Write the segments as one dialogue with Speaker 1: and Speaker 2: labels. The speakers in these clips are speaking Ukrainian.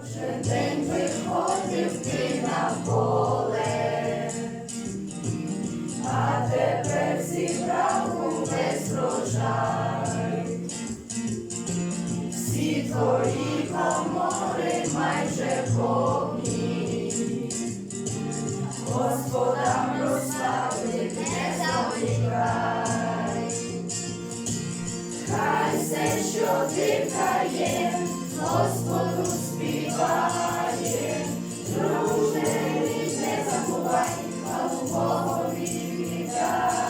Speaker 1: Кожен день виходив ти на поле, а тепер зібрав увесь врожай. Всі твої комори майже повні, Господам розслави не завікай. Хай все, що дихає, Господу співає, друже, не забувай, хвалу Богові віддай.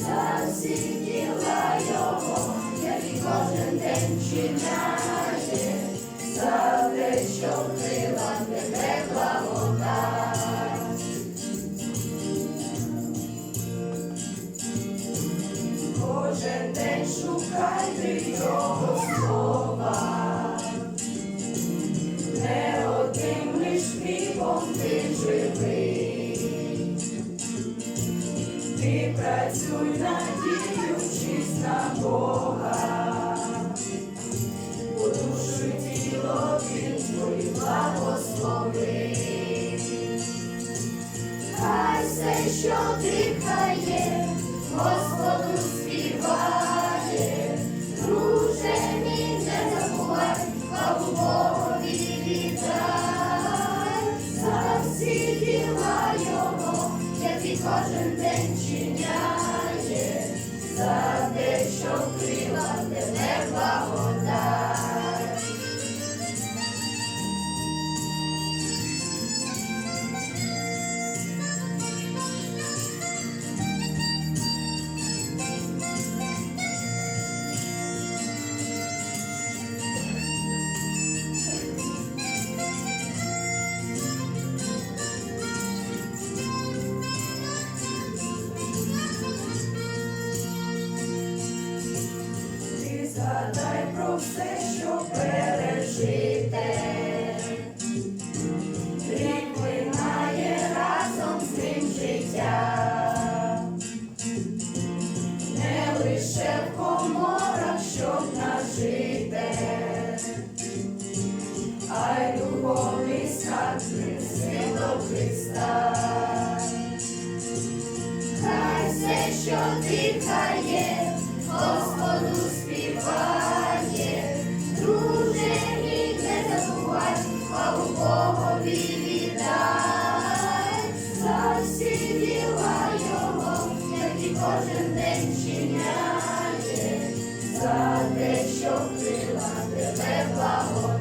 Speaker 1: За всі діла його, які кожен день чиняє, за те, що крила тебе благодать. Кожен день шукайте його слова, ти працюй, надіючись на Бога, у душу тіло він твої благослови. Хай все, що дихає, Господу співає, друже мій, не забувай, хвалу Богові віддай, за всі діла кожен день чиняє, за те, що крила тебе благодать. Про все, що пережите. Рік минає разом з ним життя. Не лише в коморах, щоб нажити, а й духовний скарб принеси Христа. Хай все, що ти те, що вчила тебе благо.